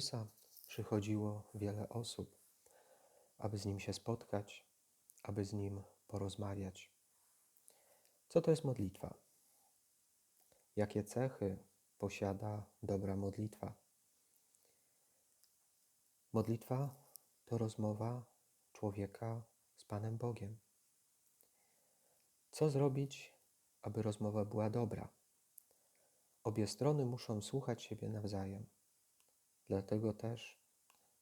Jezusa przychodziło wiele osób, aby z Nim się spotkać, aby z Nim porozmawiać. Co to jest modlitwa? Jakie cechy posiada dobra modlitwa? Modlitwa to rozmowa człowieka z Panem Bogiem. Co zrobić, aby rozmowa była dobra? Obie strony muszą słuchać siebie nawzajem. Dlatego też,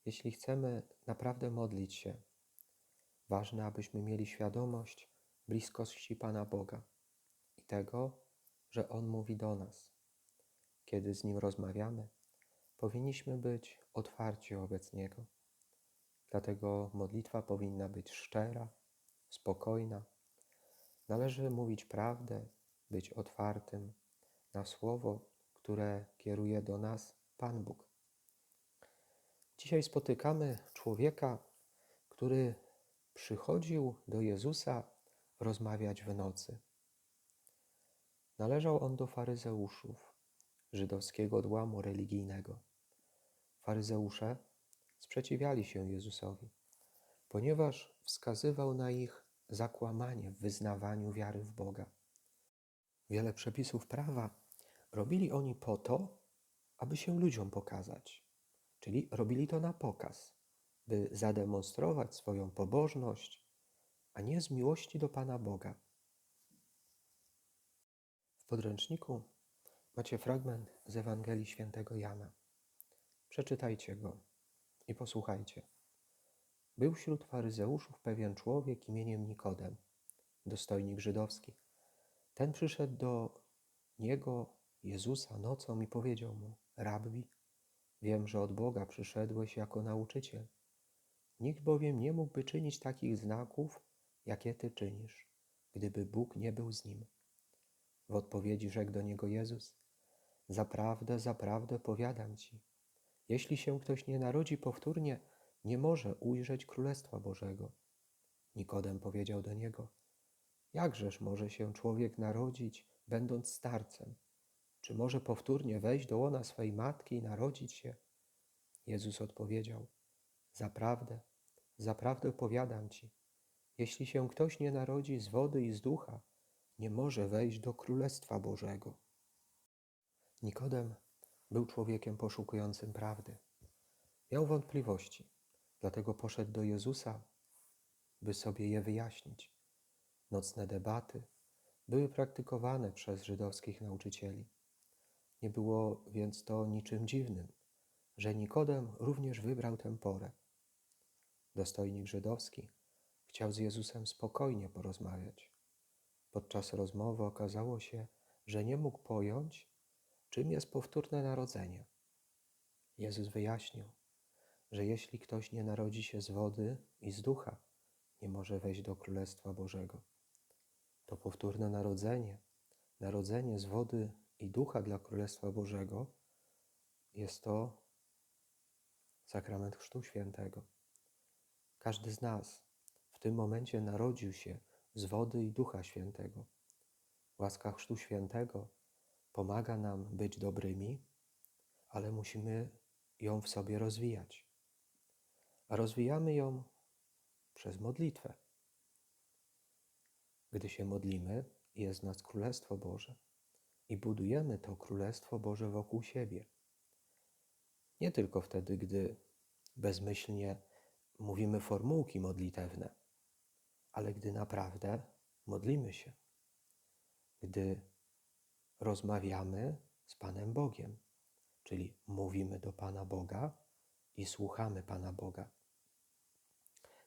jeśli chcemy naprawdę modlić się, ważne, abyśmy mieli świadomość bliskości Pana Boga i tego, że On mówi do nas. Kiedy z Nim rozmawiamy, powinniśmy być otwarci wobec Niego. Dlatego modlitwa powinna być szczera, spokojna. Należy mówić prawdę, być otwartym na słowo, które kieruje do nas Pan Bóg. Dzisiaj spotykamy człowieka, który przychodził do Jezusa rozmawiać w nocy. Należał on do faryzeuszów, żydowskiego odłamu religijnego. Faryzeusze sprzeciwiali się Jezusowi, ponieważ wskazywał na ich zakłamanie w wyznawaniu wiary w Boga. Wiele przepisów prawa robili oni po to, aby się ludziom pokazać, czyli robili to na pokaz, by zademonstrować swoją pobożność, a nie z miłości do Pana Boga. W podręczniku macie fragment z Ewangelii Świętego Jana. Przeczytajcie go i posłuchajcie. Był wśród faryzeuszów pewien człowiek imieniem Nikodem, dostojnik żydowski. Ten przyszedł do niego, Jezusa, nocą i powiedział mu: Rabbi, wiem, że od Boga przyszedłeś jako nauczyciel. Nikt bowiem nie mógłby czynić takich znaków, jakie ty czynisz, gdyby Bóg nie był z nim. W odpowiedzi rzekł do niego Jezus: Zaprawdę, zaprawdę powiadam ci, jeśli się ktoś nie narodzi powtórnie, nie może ujrzeć Królestwa Bożego. Nikodem powiedział do niego: Jakżeż może się człowiek narodzić, będąc starcem? Czy może powtórnie wejść do łona swej matki i narodzić się? Jezus odpowiedział: Zaprawdę, zaprawdę powiadam ci, jeśli się ktoś nie narodzi z wody i z ducha, nie może wejść do Królestwa Bożego. Nikodem był człowiekiem poszukującym prawdy. Miał wątpliwości, dlatego poszedł do Jezusa, by sobie je wyjaśnić. Nocne debaty były praktykowane przez żydowskich nauczycieli. Nie było więc to niczym dziwnym, że Nikodem również wybrał tę porę. Dostojnik żydowski chciał z Jezusem spokojnie porozmawiać. Podczas rozmowy okazało się, że nie mógł pojąć, czym jest powtórne narodzenie. Jezus wyjaśnił, że jeśli ktoś nie narodzi się z wody i z ducha, nie może wejść do Królestwa Bożego. To powtórne narodzenie, narodzenie z wody i ducha dla Królestwa Bożego, jest to sakrament Chrztu Świętego. Każdy z nas w tym momencie narodził się z wody i ducha świętego. Łaska Chrztu Świętego pomaga nam być dobrymi, ale musimy ją w sobie rozwijać. A rozwijamy ją przez modlitwę. Gdy się modlimy, jest nas Królestwo Boże i budujemy to Królestwo Boże wokół siebie. Nie tylko wtedy, gdy bezmyślnie mówimy formułki modlitewne, ale gdy naprawdę modlimy się, gdy rozmawiamy z Panem Bogiem, czyli mówimy do Pana Boga i słuchamy Pana Boga.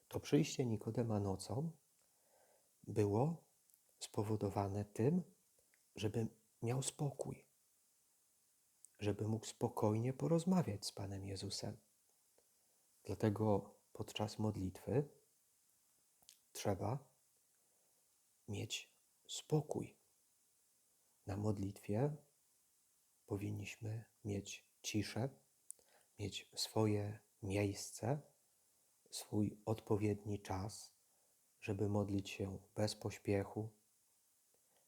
To przyjście Nikodema nocą było spowodowane tym, żeby miał spokój, żeby mógł spokojnie porozmawiać z Panem Jezusem. Dlatego podczas modlitwy trzeba mieć spokój. Na modlitwie powinniśmy mieć ciszę, mieć swoje miejsce, swój odpowiedni czas, żeby modlić się bez pośpiechu,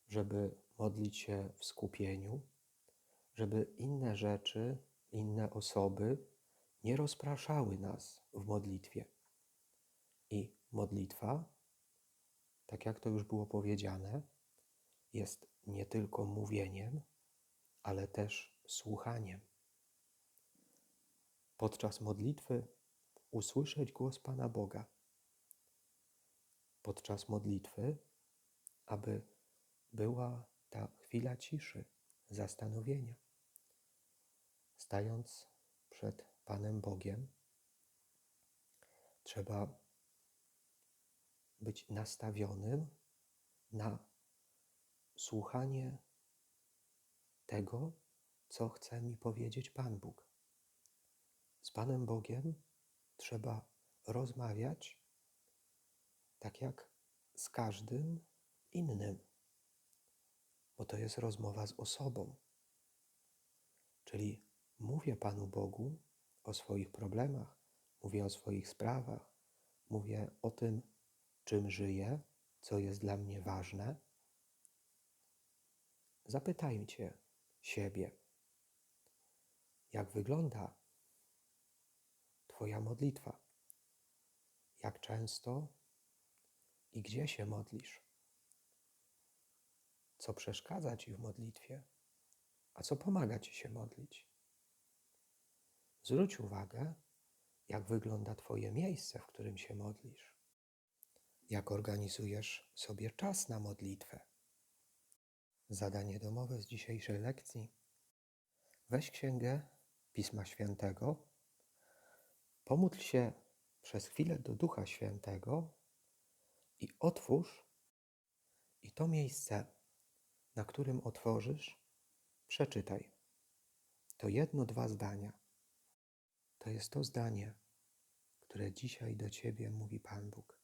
żeby modlić się w skupieniu, żeby inne rzeczy, inne osoby nie rozpraszały nas w modlitwie. I modlitwa, tak jak to już było powiedziane, jest nie tylko mówieniem, ale też słuchaniem. Podczas modlitwy usłyszeć głos Pana Boga. Podczas modlitwy, aby była ta chwila ciszy, zastanowienia. Stając przed Panem Bogiem, trzeba być nastawionym na słuchanie tego, co chce mi powiedzieć Pan Bóg. Z Panem Bogiem trzeba rozmawiać tak jak z każdym innym, bo to jest rozmowa z osobą. Czyli mówię Panu Bogu o swoich problemach, mówię o swoich sprawach, mówię o tym, czym żyję, co jest dla mnie ważne. Zapytajcie siebie, jak wygląda Twoja modlitwa, jak często i gdzie się modlisz, co przeszkadza Ci w modlitwie, a co pomaga Ci się modlić. Zwróć uwagę, jak wygląda Twoje miejsce, w którym się modlisz, jak organizujesz sobie czas na modlitwę. Zadanie domowe z dzisiejszej lekcji. Weź księgę Pisma Świętego, pomódl się przez chwilę do Ducha Świętego i otwórz, i to miejsce, na którym otworzysz, przeczytaj. To jedno, dwa zdania. To jest to zdanie, które dzisiaj do Ciebie mówi Pan Bóg.